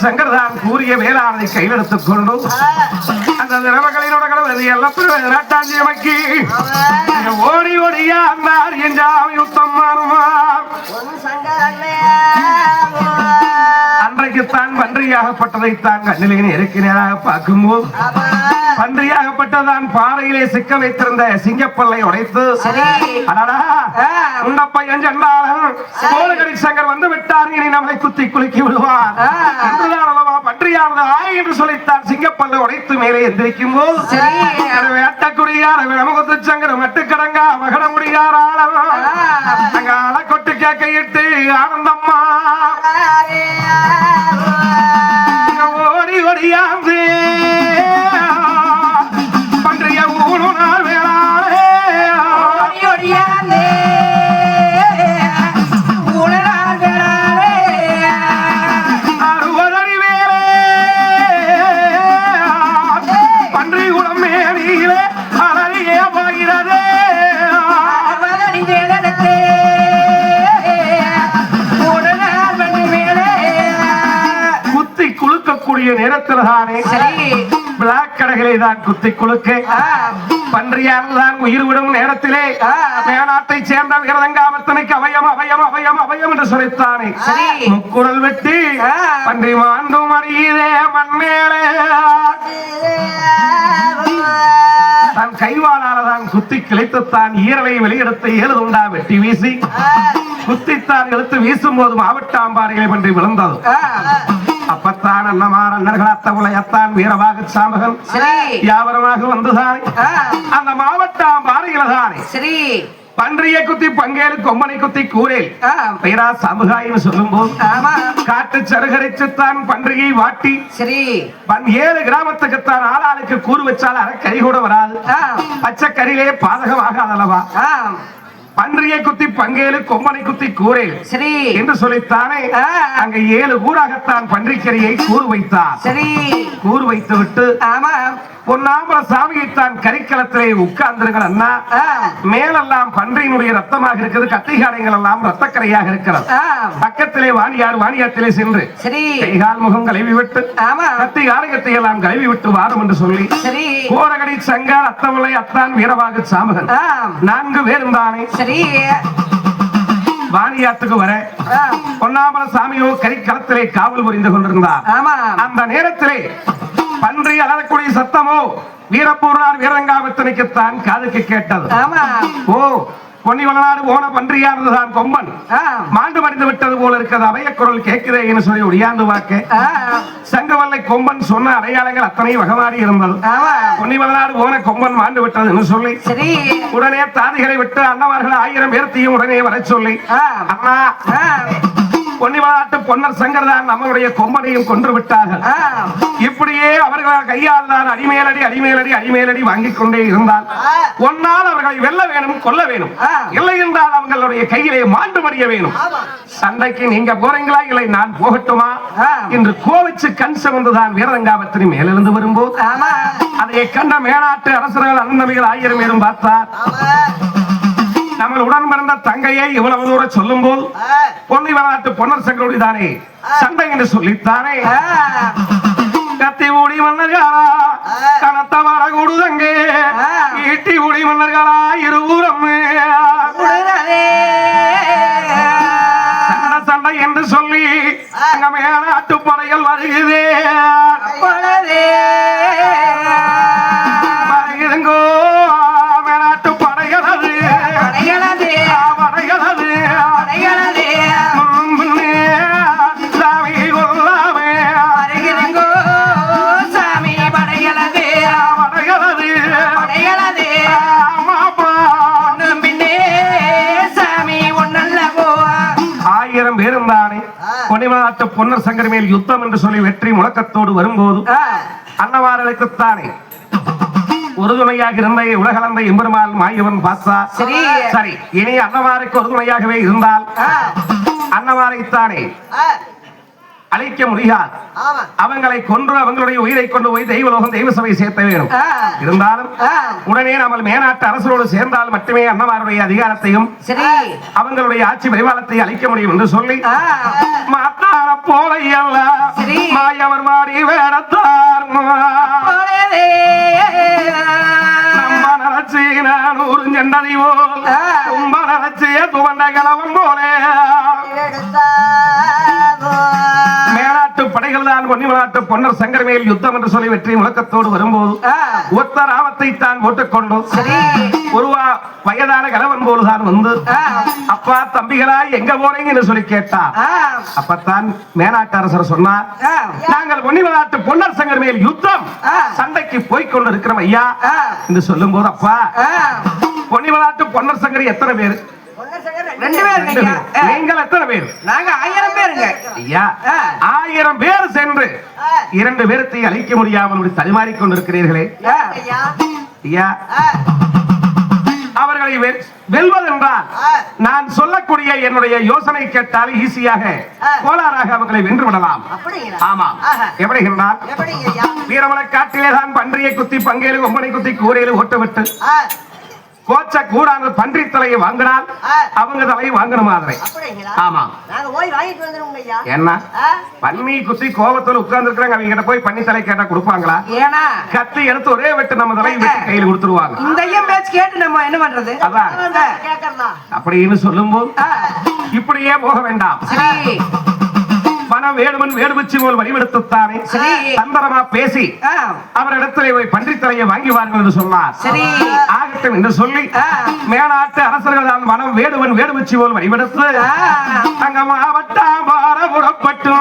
சங்கர்தான் கூறிய வேளாணை கையெழுத்துக் கொண்டு அந்த திரவகளினோட கடவுள் எல்லாம் ஓடி ஓடியா அந்தார் என்றால் யுத்தம் மாறுமார் அன்றைக்குத்தான் பன்றியாகப்பட்டதைத்தான் கண்ணிலே நெருக்கினராக பார்க்கும்போது பன்றியாகப்பட்டதான் பாறையிலே சிக்க வைத்திருந்த சிங்கப்பல்லை உடைத்து அடடா உன்ன பையன் சென்றாலும் கோலகரி சங்கர் வந்து விட்டார் இனி நம்மை குத்தி குலுக்கி விடுவார். அல்லவா பன்றியானது ஆய் என்று சொல்லித்தான் சிங்கப்பல்லை உடைத்து மேலே எந்திரிக்கும் போது வேட்டக்குடியார் நமகுத்து சங்கர் மட்டுக்கடங்கா மகட முடியார் ஆளவா? அங்க அலக்கொட்டு கேக்கையிட்டு ஆனந்தம்மா குலுக்கக்கூடிய நேரத்தில் தானே பிளாக் கடைகளை தான் குத்தி குலுக்க பன்றியால் தான் உயிர் விடும் நேரத்திலே. மேனாட்டை சேர்ந்த விரதங்காமத்தனைக்கு அவயம் அவயம் அவயம் அவயம் என்று சொல்லித்தானே. முக்குரல் வெட்டி பன்றி மாண்டும் அறியதே மண்மேலே தன் கைவாளால தான் குத்தி கிளைத்துத்தான் ஈரவை வெளியெடுத்து ஏழுதுண்டா வெட்டி வீசி. குத்தித்தான் எடுத்து வீசும் போது மாவட்டாம்பாறைகளை பன்றி விழுந்தது. அப்பத்தான் அன்னமார் அண்ணர்கள் அத்தகுலையத்தான் வீரவாக சாமகன் யாவரமாக வந்துதானே? அந்த மாவட்டாம்பாறையில தானே சரி. பன்றியை குத்தி பங்கேறு கொம்பனை குத்தி கூரேல் பேரா சமுகாயின்னு சொல்லும் போது காட்டு சருகரிச்சுத்தான் பன்றியை வாட்டி. சரி. ஏழு கிராமத்துக்குத்தான் ஆளாளுக்கு கூறு வச்சால் அரை கறி கூட வராது. பச்சை கறியிலே பாதகமாகாதல்லவா? ஆம் பன்றியை குத்தி பங்கேலு கொம்பனை குத்தி கூரேல் சரி. என்று சொல்லித்தானே. அங்க ஏழு ஊராகத்தான் பன்றிக்கரியை கூறு வைத்தார். சரி. கூறு வைத்து விட்டு ஆமா. பொன்னாம்பல சாமியைத்தான் கரிக்கலத்திலே உட்கார்ந்திருங்கள் அண்ணா. மேலெல்லாம் பன்றியினுடைய ரத்தமாக இருக்குது கத்திகாரங்கள் எல்லாம் ரத்தக்கரையாக இருக்கிறது. பக்கத்திலே வாணியார் வாணியாத்திலே சென்று. சரி. கைகால் முகம் கழுவி விட்டு ஆமா. கத்தி ஆலயத்தை எல்லாம் கழுவி விட்டு வாரும் என்று சொல்லி கோரகடி சங்கார் அத்தவளை அத்தான் வீரவாக சாமகன். நான்கு பேரும் தானே சரி. வாணியாத்துக்கு வர பொன்னாமல சாமியோ கரிக்களத்திலே காவல் புரிந்து கொண்டிருந்தார். ஆமா. அந்த நேரத்திலே பன்றி அலறக்கூடிய சத்தமோ? வீரப்பூர்ணார் வீரங்காவத்தனைக்குத்தான் காதுக்கு கேட்டது. ஓ பொன்னிவளநாடு போன பன்றியானதுதான் கொம்பன். மாண்டு மடிந்து விட்டது போல இருக்கிறது அவைய குரல் கேட்கிறே என்று சொல்லி ஒடியாந்து வாக்க. சங்கவல்லை கொம்பன் சொன்ன அடையாளங்கள் அத்தனை வகமாறி இருந்தது. ஆமா. பொன்னிவளநாடு போன கொம்பன் மாண்டு விட்டது என்று சொல்லி. சரி. உடனே தாதிகளை விட்டு அண்ணவார்கள் ஆயிரம் பேர்த்தையும் உடனே வர சொல்லி. அண்ணா. ஆம் பொன்னிவளாட்டு பொன்னர் சங்கர் தான் நம்மளுடைய கொம்பனையும் கொன்று விட்டார்கள். இப்படியே அவர்கள் கையால் தான் அடிமேலடி அடிமேலடி அடிமேலடி வாங்கிக் கொண்டே இருந்தால் ஒன்னால் அவர்களை வெல்ல வேணும் கொல்ல வேணும். இல்லை என்றால் அவங்களுடைய கையிலே மாண்டு மறிய வேணும். சண்டைக்கு நீங்க போறீங்களா? இல்லை நான் போகட்டுமா. என்று கோவிச்சு கண் சிவந்துதான் வீரரங்காவத்தின் மேலிருந்து வரும்போது. அதை கண்ட மேலாட்டு அரசர்கள் அண்ணனவிகள் ஆயிரம் பேரும் பார்த்தார். நம்ம உடன் பிறந்த தங்கையை இவ்வளவு தூரம் சொல்லும் போது பொன்னி வளாட்டு பொன்னர் சங்கரோடி தானே சண்டை என்று சொல்லித்தானே? கத்தி ஊடி மன்னர்களா கனத்த மர கூடுதங்கே. ஈட்டி ஊடி மன்னர்களா இருபூரம் சண்டை சண்டை என்று சொல்லி அங்க மேலாட்டு படைகள் வருகிறதே. பொன்னிமாட்டு பொன்னர் சங்கர் மேல் யுத்தம் என்று சொல்லி வெற்றி முழக்கத்தோடு வரும்போது ஆ, அன்னவாரர்களுக்குத்தானே உறுதுணையாக இருந்த உலகளந்த எம்பெருமாள் மாயவன் பார்த்தா சரி. சரி இனி அன்னவாருக்கு உறுதுணையாகவே இருந்தால் அன்னவாரைத்தானே அழிக்க முடியாது. அவங்களை கொன்று அவங்களுடைய உயிரை கொண்டு போய் தெய்வலோகம் தெய்வ சபை சேர்த்த வேண்டும் இருந்தாலும் உடனே நம்ம மேனாட்டு அரசரோடு சேர்ந்தால் மட்டுமே அன்னவாருடைய அதிகாரத்தையும் அவங்களுடைய ஆட்சி பரிவாளத்தை அளிக்க முடியும் என்று சொல்லி மாத்தார சரி. மாயவர் மாடி வேடத்தார் நான் உறிஞ்செண்டதை போல். கும்ப நினைச்சு துவண்ட கிழவன் போலே. படைகள் தான் பொன்னிமலாட்டு பொன்னர் சங்கரமேல் யுத்தம் என்று சொல்லி வெற்றி முழக்கத்தோடு வரும்போது ஒத்த ராமத்தை தான் போட்டுக்கொண்டு சரி. ஒருவா வயதான கலவன் போலுதான் வந்து அப்பா தம்பிகளா எங்க போறீங்கன்னு சொல்லி கேட்டா அப்பத்தான் மேனாட்டு அரசர் சொன்னார் ஆ, நாங்கள் பொன்னிமலாட்டு பொன்னர் சங்கர் மேல் யுத்தம். சண்டைக்கு போய் கொண்டு இருக்கிறோம் ஐயா என்று சொல்லும் போது அப்பா. பொன்னிமலாட்டு பொன்னர் சங்கர் எத்தனை பேர்? ரெண்டு. நீங்கள் எத்தனை பேர்? நாங்க ஆயிரம் பேருங்க. ஐயா ஆ. ஆயிரம் பேர் சென்று இரண்டு பேரத்தை அழிக்க முடியாமல் தடுமாறிக் கொண்டிருக்கிறீர்களே ஐயா? அவர்களை வெல்வதென்றால் நான் சொல்லக்கூடிய என்னுடைய யோசனை கேட்டால் ஈஸியாக கோளாறாக அவர்களை வென்று விடலாம். ஆமா. எப்படி என்றால் வீரமலை காட்டிலே தான் பன்றியை குத்தி பங்கேறு கொம்பனை குத்தி கூரையில ஓட்டு விட்டு கோச்ச கூடான பன்றி தலையை வாங்கினால் அவங்க தலையை வாங்கணும் மாதிரி. ஆமா. என்ன? பன்னி குத்தி கோபத்தோட உட்கார்ந்து இருக்கிறாங்க அவங்க கிட்ட போய் பன்னி தலை கேட்டா கொடுப்பாங்களா? ஏன்னா? கத்தி எடுத்து ஒரே வெட்டு நம்ம தலையை வெட்டி கையில் கொடுத்துருவாங்க. இந்த கேட்டு நம்ம என்ன பண்றது? அதான். அப்படின்னு சொல்லும்போது இப்படியே போக வேண்டாம். சரி மனம் வேடுவன் வேடுவச்சி போல் சரி. தந்திரமா பேசி அவரிடத்திலே போய் பன்றித்தலையை வாங்கி வாருங்கள் என்று சொன்னார் சரி ஆகட்டும் என்று சொல்லி ஆ. மேனாட்டு அரசர்கள் தான் மனம் வேடுவன் வேடுவச்சி போல் வடிவெடுத்து ஆ. அங்க மாவட்டம் பார புறப்பட்டு.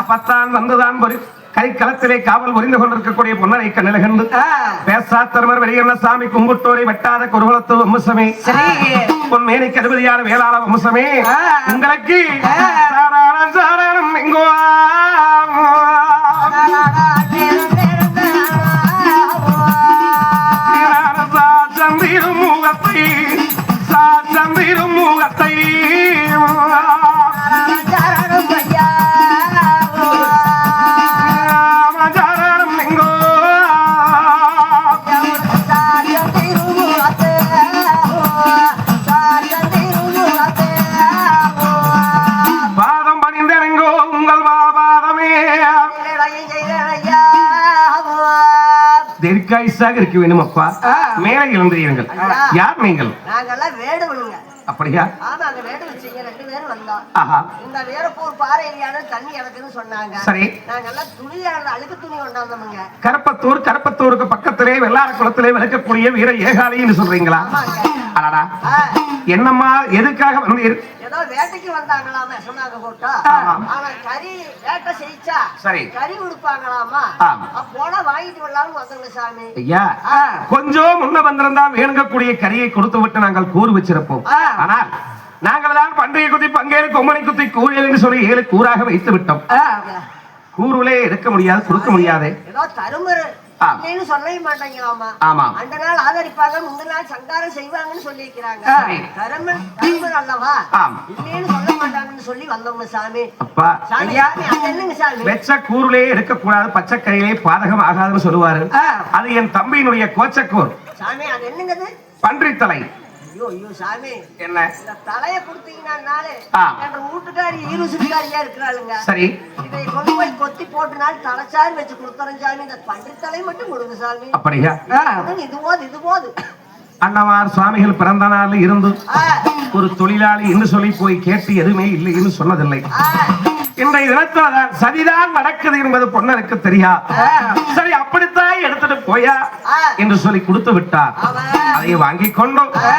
அப்பத்தான் வந்துதான் ஒரு கைக்களத்திலே காவல் புரிந்து கொண்டிருக்கக்கூடிய பொன்னரை ஆ, பேசாத்தரவர் வெளியண்ண சாமி கும்பிட்டோரை வெட்டாத குருகுலத்து வம்சமே உன் மேனிக்கு அதிபதியான வேளாள வம்சமே. உங்களுக்கு சாரணம் தீர்க்காயுசாக இருக்க வேண்டும் அப்பா. மேலே எழுந்திருங்கள் யார் நீங்கள்? நாங்கெல்லாம் வேடுவனுங்க அப்படியா? ஆமா அங்க வேடு வச்சீங்க. ரெண்டு பேரும் வந்தோம். இந்த வீரப்பூர் பாறையிலான தண்ணி இறக்குன்னு சொன்னாங்க. சரி. நாங்கெல்லாம் துணியாளர் அழுக்கு துணி கொண்டாந்தோமுங்க கரப்பத்தூர் கரப்பத்தூருக்கு பக்கத்திலே வெள்ளார குளத்திலே விளக்கக்கூடிய வீர ஏகாலின்னு சொல்றீங்களா? ஆமாங்க. அடடா. என்னம்மா எதுக்காக ஏதோ வேட்டைக்கு வந்தாங்களாமே சொன்னாங்க போட்டா. ஆனா கறி வேட்டை செய்ச்சா சரி. கறி கொடுப்பாங்களாமா ஆம். போனா வாங்கிட்டு வரலாம்னு வந்தோங்க சாமி. ஐயா கொஞ்சம் முன்ன வந்திருந்தா வேணுங்கக்கூடிய கரியை கொடுத்து விட்டு நாங்கள் கூறு வச்சிருப்போம். ஆனால் நாங்கள் தான் பன்றியை குத்தி பங்கேறு கொம்மனை குத்தி கூறியல் என்று சொல்லி ஏழு கூறாக வைத்து விட்டோம். கூறுலே எடுக்க முடியாது கொடுக்க முடியாது. ஏதோ தருமரு. இல்லைன்னு சொல்லவே மாட்டாங்களாமா ஆமா. அந்த நாள் ஆதரிப்பாங்க முந்தின நாள் சங்காரம் செய்வாங்கன்னு சொல்லியிருக்கிறாங்க. சரி. தருமன் தருமர் அல்லவா? ஆம். இல்லைன்னு சொல்ல மாட்டாங்கன்னு சொல்லி வந்தோங்க சாமி. என்னங்க சாமி? வெச்ச கூறுலே எடுக்கக்கூடாது பச்சை கரையிலே பாதகம் ஆகாதுன்னு சொல்லுவாரு. அது என் தம்பியினுடைய கோச்சக்கூர். சாமி அது என்னங்கது பன்றித்தலை. ஐயோ ஐயோ சாமி. என்ன? இந்த தலைய கொடுத்தீங்கன்னாலே. என்ற வீட்டுக்காரி ஈருசுக்காரியா இருக்கிறாளுங்க. சரி. இதை கொண்டு போய் கொத்தி போட்டு நாள் தலைச்சாறு வச்சு கொடுத்துறேன் சாமி. இந்த பன்றி தலை மட்டும் கொடுங்க சாமி. அப்படியா? இது போது இது போது. அண்ணவார் சுவாமிகள் பிறந்த நாள் இருந்து ஒரு தொழிலாளி என்று சொல்லி போய் கேட்டு எதுவுமே இல்லைன்னு சொன்னதில்லை. இன்றைய தினத்தில் சதிதான் நடக்குது என்பது பொன்னருக்கு தெரியா? சரி அப்படித்தான் ஆ. என்று சொல்லி கொடுத்து விட்டார். அதை வாங்கி கொண்டோம் ஆ,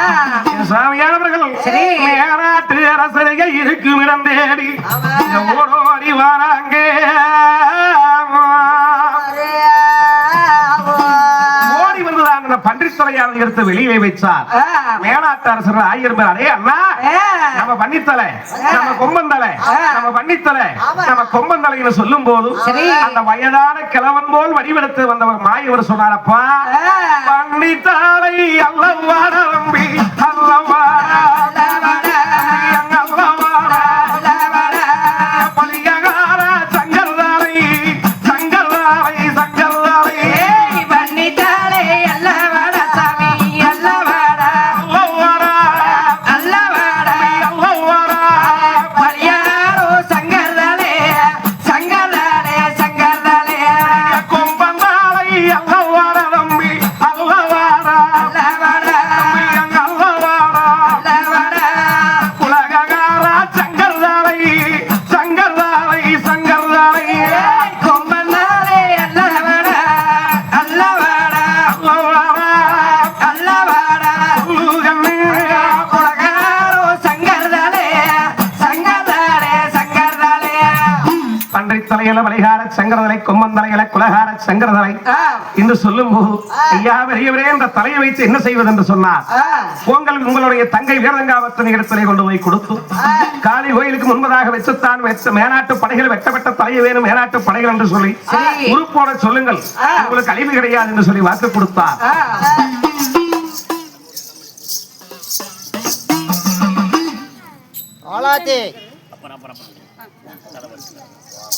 என் சாமியானவர்கள் சரி. மேராட்டு அரசருகை இருக்கும் இடம் தேடி ஓடோடி வராங்க பன்றித்தலையாளர் எடுத்து வெளியே வைச்சார். ஆ, மேலாட்டு அரசர் ஆயிரம் பேர் அடே அண்ணா நம்ம பண்ணித்தலை நம்ம கொம்பந்தலை நம்ம பண்ணித்தலை நம்ம கொம்பந்தலைன்னு சொல்லும் போது. அந்த வயதான கிழவன் போல் வடிவெடுத்து வந்தவர் மாயவர் சொன்னாரப்பா. ஆ. பண்ணித்தாலை அல்லவாட நம்பி அல்லவாடா தலையில வழிகார சங்கரதலை கொம்மன் தலையில குலகார சங்கரதலை என்று சொல்லும் போது ஐயா பெரியவரே இந்த தலையை வைத்து என்ன செய்வது என்று சொன்னார் உங்கள் உங்களுடைய தங்கை வீரங்காவத்தின் இடத்திலே கொண்டு போய் கொடுத்து காளி கோயிலுக்கு முன்பதாக வச்சுத்தான் வச்ச மேனாட்டு படைகள் வெட்டப்பட்ட தலையை வேணும் மேனாட்டு படைகள் என்று சொல்லி. உறுப்போட சொல்லுங்கள். உங்களுக்கு அழிவு கிடையாது என்று சொல்லி வாக்கு கொடுத்தார். ஆ. ஆலாத்தி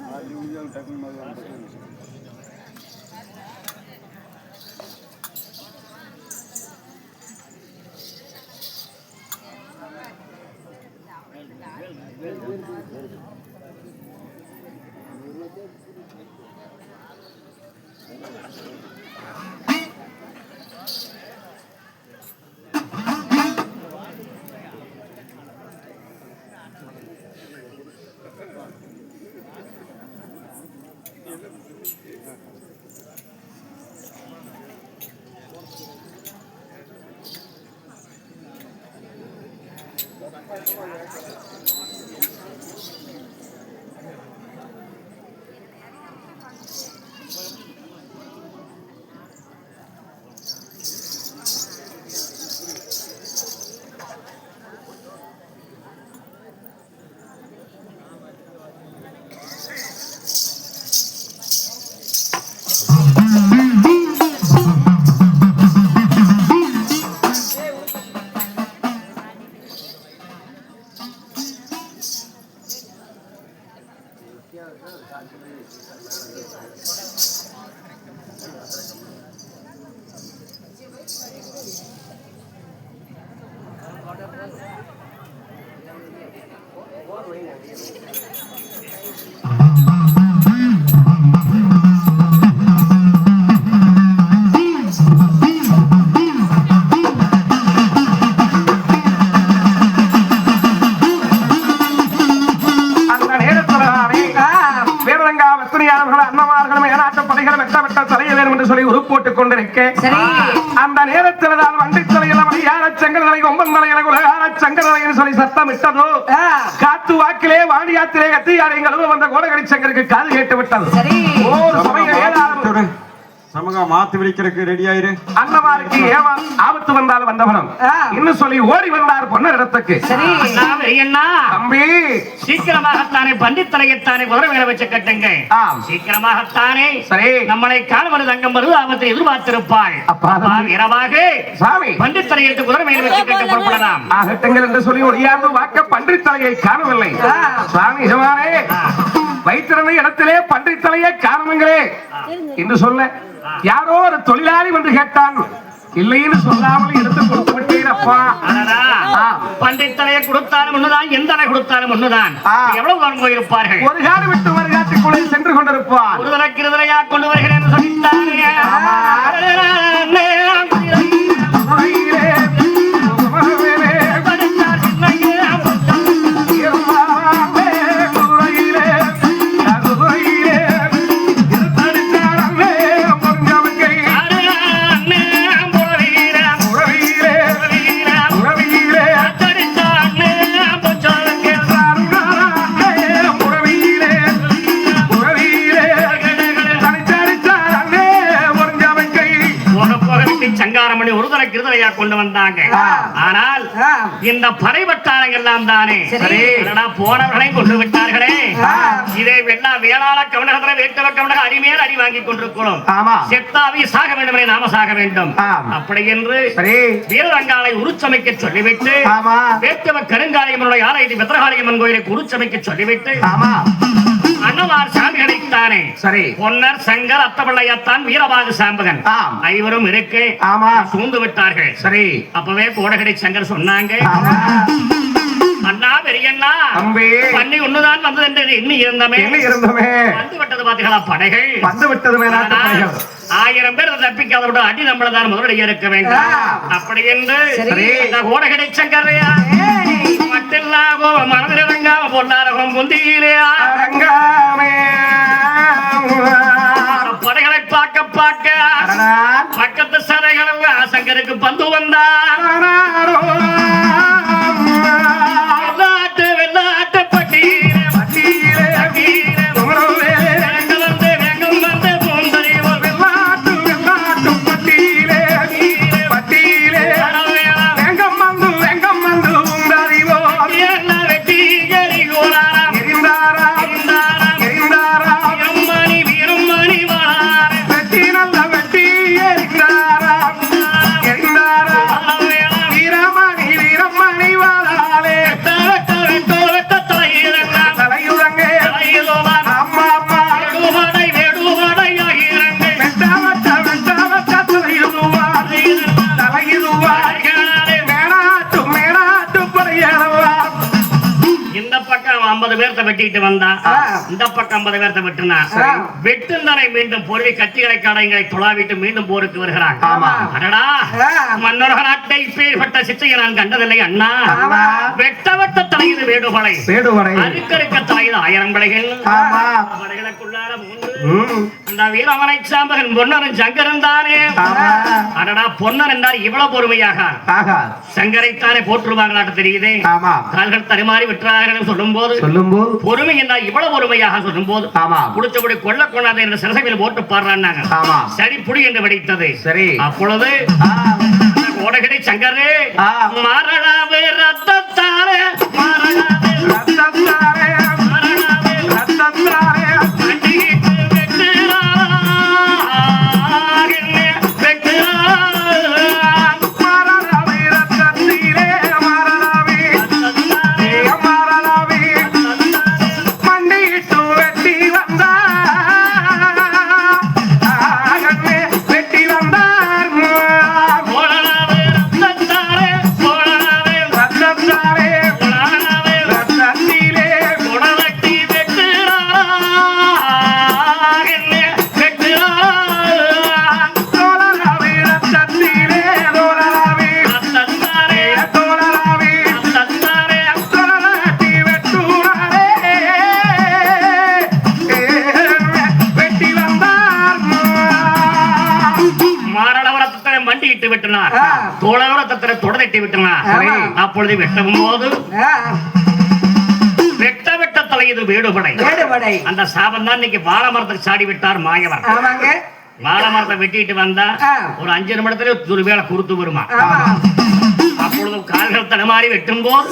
போட்டதுக்கு டீ பொட்டி கடை வச்சிருக்கலாம் அந்த சரி. அந்த நேரத்தில் தான் வண்டி தலையில வழியார சங்கரதலை கொம்பன் தலையில உலகார சங்கரதலைன்னு சொல்லி சத்தம் விட்டதோ காத்து வாக்கிலே வாடியாத்திலே கத்தியாரை கழுவ வந்த கோடகடி சங்கருக்கு காது கேட்டு விட்டது மாத்து விழிக்கிறதுக்கு ரெடி ஆயிரு. அன்னமாருக்கு ஏவா ஆபத்து வந்தால் வந்தவனம். இன்னும் சொல்லி ஓடி வந்தார் பொன்னர் இடத்துக்கு. சரி. அண்ணா, பெரியண்ணா தம்பி. சீக்கிரமாகத்தானே பண்டித்தலையத்தானே குதிரை மேல வச்சு கட்டுங்க சீக்கிரமாகத்தானே சரி. நம்மளை காணுவது தங்கம் வருது ஆபத்தை எதிர்பார்த்திருப்பாள். அப்பா, இரவாக. சாமி. பண்டித்தலையத்து குதிரை மேல வச்சு கட்ட புறப்படலாம் ஆகட்டுங்கள் என்று சொல்லி ஒடியார்ந்து வாக்க பன்றித் தலையை காணவில்லை. ஆ. சுவாமி எஜமானே. வைத்திருந்த இடத்திலே பன்றித் தலையை காணுங்களே என்று சொல்ல யாரோ ஒரு தொழிலாளி வந்து கேட்டான் இல்லைன்னு சொல்லாமல் எடுத்து கொடுத்து விட்டீரப்பா ஆ. பண்டித்தலையை கொடுத்தாலும் ஒண்ணுதான் எந்த அலை கொடுத்தாலும் ஒண்ணுதான். எவ்வளவு தூரம் போயிருப்பார்கள் ஒரு காடு விட்டு ஒரு காட்டுக்குள்ளே சென்று கொண்டிருப்பார் ஒரு தலை கிருதலையா கொண்டு வருகிறேன் என்று சொல்லித்தானே இந்த படை வட்டாரங்கள் எல்லாம் தானே? போனவர்களையும் கொண்டு விட்டார்களே. இதே வெள்ளா வேளாள கவனகத்துல வேட்டவ கவனக அடிமையால் அடி வாங்கி கொண்டிருக்கிறோம். செத்தாவி சாக வேண்டும் நாம சாக வேண்டும். அப்படி என்று வீரரங்காலை உருச்சமைக்க சொல்லிவிட்டு வேட்டவ கருங்காலியம்மனுடைய ஆலயத்தை வெத்திரகாளியம்மன் கோயிலுக்கு உருச்சமைக்க சொல்லிவிட்டு அன்னவார் சாமிகளைத்தானே சரி. பொன்னர் சங்கர் அத்தபிள்ளையத்தான் வீரபாகு சாம்பகன். ஐவரும் இருக்கு. ஆமா. சூழ்ந்து விட்டார்கள். சரி. அப்பவே கோடகடை சங்கர் சொன்னாங்க. அண்ணா பெரியண்ணா. அம்பே பண்ணி ஒண்ணுதான் வந்தது என்று எண்ணி இருந்தமே இருந்தோமே. வந்து விட்டது பாத்தீங்களா படைகள். வந்து விட்டது படைகள். ஆயிரம் பேர் தப்பிக்காத விட அடி நம்மள தான் முதலடியா இருக்க வேண்டும். அப்படி என்று சரி. இந்த கோடகடை சங்கரையா மட்டில்லாகோ மனதில் இறங்காம பொன்னாரகம் புந்தியிலையா படைகளை பார்க்க பார்க்க. பக்கத்து சதைகள் எல்லாம் சங்கருக்கு பந்து வந்தான் பக்கம் ஐம்பது பேர்த்த வெட்டிட்டு வந்தான். இந்த பக்கம் ஐம்பது பேர்த்த வெட்டினா சரி. வெட்டுந்தனை மீண்டும் பொருளை கத்திகளை கடைகளை தொழாவிட்டு மீண்டும் போருக்கு வருகிறான். அடடா. மன்னரக நாட்டை பேர்பட்ட சிச்சையை நான் கண்டதில்லை அண்ணா ஆமா. வெட்ட வெட்ட தலையில் வேடுபடை வேடுவரை அருக்கருக்க தலையில் ஆயிரம் படைகள் படைகளுக்குள்ளார மூன்று ம். இந்த வீரமனை சாம்பகன் பொன்னரன் சங்கரன் தானே? அடடா பொன்னர் என்றால் இவ்வளவு பொறுமையாக. சங்கரைத்தானே போற்றுவாங்களாட்டு தெரியுதே. கால்கள் தருமாறி விற்றார்கள் சொல்லும் போது சொல்லும்போது? பொறுமை என்றால் இவ்வளவு பொறுமையாக சொல்லும் போது ஆமா. குடிச்சபடி கொல்ல கொண்டாது என்று சிறசையில் போட்டு பாடுறாங்க ஆமா. சரி புடி என்று வெடித்தது. சரி. அப்பொழுது ஓடகடை சங்கரே ஆ. மாரடாவே ரத்தத்தாரே மாரடாவே ரத்தத்தாரே, தோழவரத்தனை தொடரிட்டு விட்டனார் சரி. அப்பொழுது வெட்டவும் போது வெட்ட வெட்ட தலையது வீடுபடை. வேடுபடை. அந்த சாபம் தான் இன்னைக்கு வாழை மரத்துக்கு சாடி விட்டார் மாயவர் வாழை மரத்தை வெட்டிட்டு வந்தா. ஒரு அஞ்சு நிமிடத்துல ஒரு வேளை குறுத்து வருமா? அப்பொழுது கால்கள் தடுமாறி வெட்டும் போது.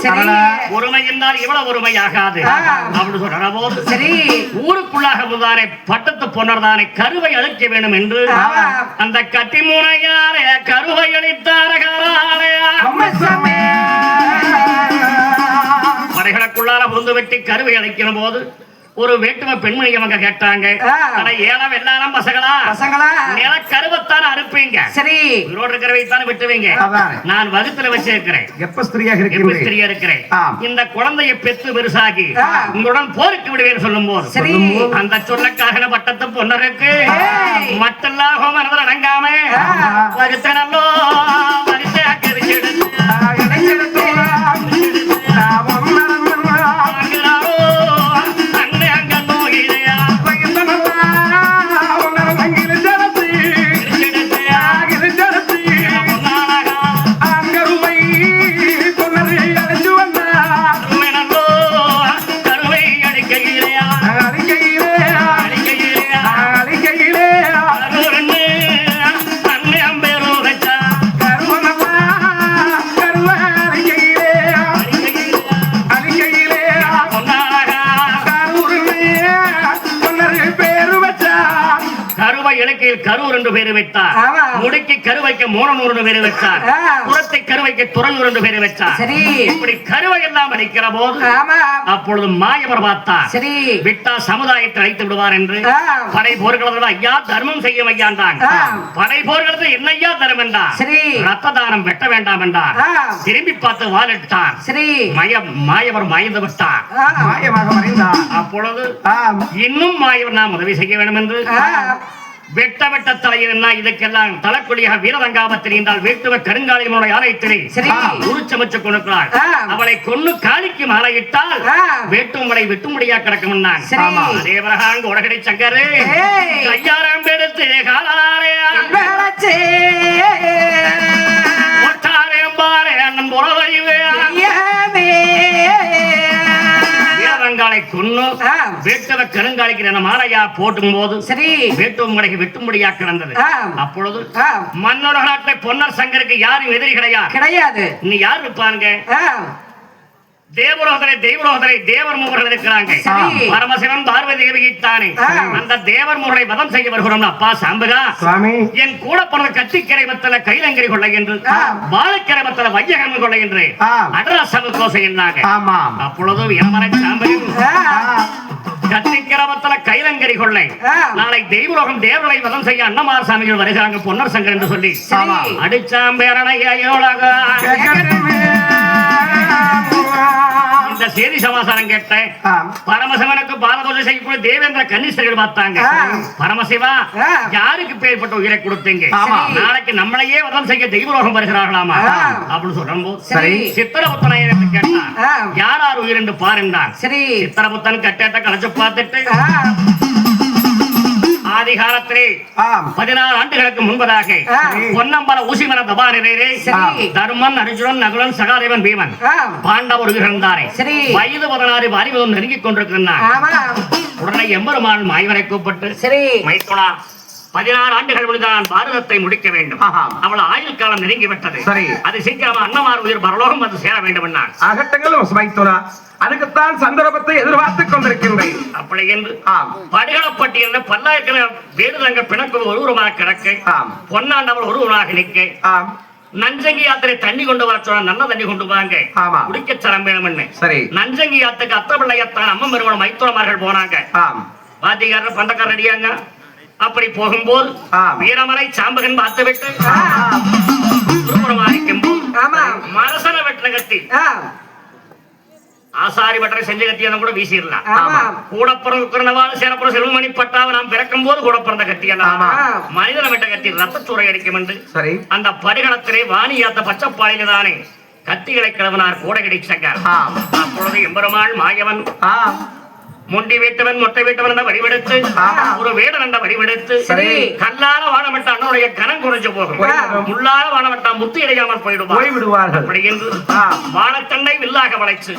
பொறுமை என்றால் இவ்வளவு பொறுமையாகாது ஆ. அப்படி சொல்ற போது சரி ஊருக்குள்ளாக முதானே பட்டத்து பொன்னர்தானே கருவை அழிக்க வேண்டும் என்று. அந்த கட்டிமுனையாரே கருவை அளித்தாரே அம்மசாமி. படைகளுக்குள்ளார புந்து வெட்டி கருவை அழைக்கிற போது ஒரு வேட்டுவ பெண்மணி அவங்க கேட்டாங்க. ஆனா ஏழம் எல்லாரும் பசங்களா பசங்களா நில கருவத்தான அறுப்பீங்க சரி உயிரோடு இருக்கிறவைத்தானே வெட்டுவீங்க அதானே. நான் வகுத்துல வச்சிருக்கிறேன் எப்ப ஸ்திரியாக எப்படி இருக்கின்றேன் ஸ்திரியா இருக்கிறேன். இந்த குழந்தையை பெத்து பெருசாகி. உங்களுடன் போருக்கு விடுவேன் சொல்லும் போது சரி. அந்த சொல்லக்காக பட்டத்து பொன்னருக்கு. மட்டெல்லாம் மனதில் அடங்காம ஆ. வகுத்தனல்லோ வரிசை பேரு வைத்தார். முடிக்கு கரு வைக்க மோனனூர் என்று பேரு ஆ. புறத்தை கரு வைக்க துறையூர் என்று பேரு சரி. இப்படி கருவை எல்லாம் அடிக்கிற போது அப்பொழுது மாயவர் பார்த்தார். சரி. விட்டா சமுதாயத்தை அழைத்து விடுவார் என்று. படை போர்களத்தில் ஐயா தர்மம் செய்ய ஐயாண்டான் ஆ. படை போர்களத்தில் என்னையா தரும் என்றார் சரி. ரத்த தானம் வெட்ட வேண்டாம் என்றார். திரும்பி பார்த்து வாலிட்டார். சரி. மயம் மாயவர் மாய்ந்து விட்டார். மாயமாக மறைந்தார். அப்பொழுது இன்னும் மாயவர் நாம் உதவி செய்ய வேண்டும் என்று. வெட்ட வெட்ட தலையினா இதுக்கெல்லாம் தலைக்குழியாக வீரதங்காபத்தில் என்றால் வேட்டுவ கருங்காலியனுடைய ஆலயத்திலே சரி. உருச்சமைச்சு கொடுக்கிறாள். அவளை கொன்னு காளிக்கு மாலையிட்டால் ஆ. வேட்டுமலை வெட்டுமுடியா கிடக்கும் சரி. அதே வரகாங்க உலகடை சங்கரு. கையாரம் எடுத்து காலாரே பாரே அண்ணன் புறவறிவே வீரதங்காலை கொன்னு. வேட்டுவ கருங்காலிக்கு நம்ம மாலையா போட்டும் போது சரி வேட்டுமலைக்கு வெட்டுமுடியா கிடந்தது ஆ. அப்பொழுது. மன்னோட நாட்டில் பொன்னர் சங்கருக்கு யாரும் எதிரி கிடையாது கிடையாது நீ யார் இருப்பாங்க ஆ. தேவரோதரை தெய்வரோதரை தேவர் மூவர்கள் இருக்கிறாங்க. பரமசிவன் பார்வதி தேவித்தானே ஆ. அந்த தேவர் மூவரை வதம் செய்ய வருகிறோம் அப்பா சாம்பகா என் கூட பிறந்த கத்திக்கரை மத்தல கைலங்கரி கொள்ளை என்று ஆ. வாழைக்கரை மத்தல வையகம் கொள்ளை என்று ஆ. அடராசம கோசை என்னாங்க அப்பொழுது எமரை சாம்பகன் ஆ. கத்திக்கிரமத்தல கைலங்கரி கொள்ளை. நாளை தெய்வலோகம் தேவர்களை வதம் செய்ய அன்னமார் சாமிகள் வருகிறாங்க பொன்னர் சங்கர் என்று சொல்லி சரி. இந்த செய்தி சமாசாரம் கேட்டேன் பரமசிவனுக்கு பாலபூஜை செய்யக்கூடிய தேவேந்திர கன்னிஸ்தர்கள் பார்த்தாங்க. பரமசிவா. யாருக்கு பேர்பட்ட உயிரை கொடுத்தீங்க. நாளைக்கு நம்மளையே வதம் செய்ய தெய்வலோகம் வருகிறார்களாமா. அப்படின்னு சரி. சித்திரபுத்தனை கேட்டான். யார் யார் உயிர் என்று சரி சித்திரபுத்தன் கட்டேட்ட கலைச்சு பார்த்துட்டு ஆ. ஆதி காலத்திலே ஆம் பதினாறு ஆண்டுகளுக்கு முன்பதாக. பொன்னம்பல ஊசிமர தபாரிலே. தர்மன் அர்ஜுனன் நகுலன் சகாதேவன் பீமன். பாண்டவர் இருந்தாரே. வயது பதினாறு வாரிபதம் நெருங்கிக் கொண்டிருக்கிறார் உடனே எம்பெருமான் மாய்வரை கூப்பிட்டு சரி மைத்துனா பதினாறு ஆண்டுகள் முடிந்த நான் பாரதத்தை முடிக்க வேண்டும். அவள் ஆயுள் காலம் நெருங்கி விட்டது சரி. அது சீக்கிரமா அன்னமார் உயிர் பரலோகம் வந்து சேர வேண்டும் என்றான் அகட்டங்களும் சுமைத்துனா அதுக்குத்தான் சந்தர்ப்பத்தை எதிர்பார்த்துக் கொண்டிருக்கின்றேன். அப்படி என்று படுகளப்பட்டி என்ற பல்லாயிரக்கணக்கான வேடுதங்க பிணக்கு ஒருவருமாக கிடக்க. பொன்னாண்டவர் ஒருவராக நிற்க. நஞ்சங்கி யாத்திரை தண்ணி கொண்டு வர சொன்ன நல்ல தண்ணி கொண்டு வாங்க. குடிக்க சரம் வேணும்னு. சரி. நஞ்சங்கி யாத்துக்கு அத்தபிள்ளையத்தான் அம்மன் பெருமாள் மைத்துரமார்கள் போனாங்க. ஆம். வாத்திகாரர் பண்டக்காரர் ரெடியாங்க. அப்படி போகும்போது. வீரமலை சாம்பகன் பார்த்து விட்டு மரசன வெட்டின கத்தி. ஆசாரி வட்டரை செஞ்ச கத்தி கூட வீசிடலாம். கூட பிறந்தவாள் சேரப்புற செல்வமணி பட்டாவை நாம் பிறக்கும் போது கூட பிறந்த கத்தி எல்லாம் ஆமா. மனிதன வெட்ட கத்தி ரத்தச்சூரை அடிக்கும் என்று. சரி. அந்த பரிகணத்திலே வாணியாத்த பச்சைப்பாளையில தானே கத்திகளை கிழவனார் கூட கிடைச்சாங்க ஆம். அப்பொழுது எம்பெருமாள் மாயவன் முண்டி வீட்டவன் மொட்டை வீட்டவன் என்ற வடிவெடுத்து ஆமா. ஒரு வேடன் என்ற வடிவெடுத்து சரி. கல்லால வாழமட்ட அண்ணனுடைய கனம் குறைஞ்சு போகும். முள்ளால வாழமட்டா முத்து இடையாமல் போயிடுவான் போய் விடுவார்கள் அப்படி என்று. வாழைத்தண்டை வில்லாக வளைச்சு.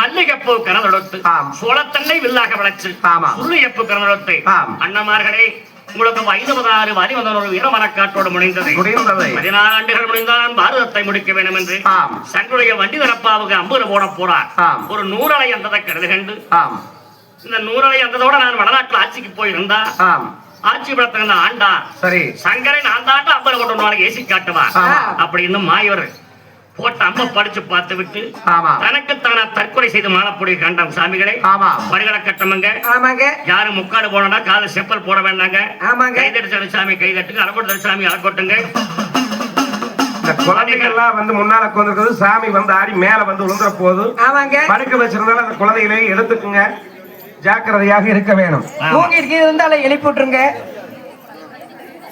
மல்லிகைப்பூ கனதொடுத்து. சோளத்தண்டை வில்லாக வளைச்சு ஆமா. சுள்ளியப்பு கனதொடுத்து. அண்ணமார்களே உங்களுக்கு வயது பதினாறு வரி வந்த ஒரு வீரமரக்காட்டோடு முடிந்தது பதினாறு ஆண்டுகள் முடிந்தால் பாரதத்தை முடிக்க வேண்டும் என்று சங்களுடைய வண்டி தரப்பாவுக்கு அம்புல போட போறார். ஒரு நூறலை அந்ததை கருது கண்டு ஆம் இந்த நூறலை அந்ததோட நான் வடநாட்டுல ஆட்சிக்கு போயிருந்தா ஆட்சி படத்துல ஆண்டா சரி. சங்கரை நான் தாண்டா அம்பல கொண்டு ஏசி காட்டுவான். ஆமா. அப்படின்னு மாயவர் போட்டு அம்ப படிச்சு பார்த்து விட்டு ஆமா. தனக்கு தானா தற்கொலை செய்து மாளக்கூடிய கண்டம் சாமிகளே. ஆமா. படுகளை கட்டமங்க. ஆமாங்க. யாரும் முக்காடு போனா கால செப்பல் போட வேண்டாங்க. ஆமாங்க. கைதடிச்ச சாமி கை தட்டுங்க அலக்கொட்டு சாமி அலக்கொட்டுங்க குழந்தைகள்லாம் வந்து முன்னால உட்காந்துருக்கிறது சாமி வந்து ஆடி மேல வந்து விழுந்துற போது ஆமாங்க. படுக்க வச்சிருந்தாலும் அந்த குழந்தைகளை எடுத்துக்குங்க. ஜாக்கிரதையாக இருக்க வேணும். தூங்கிட்டு இருந்தாலும் எழுப்பி விட்டுருங்க.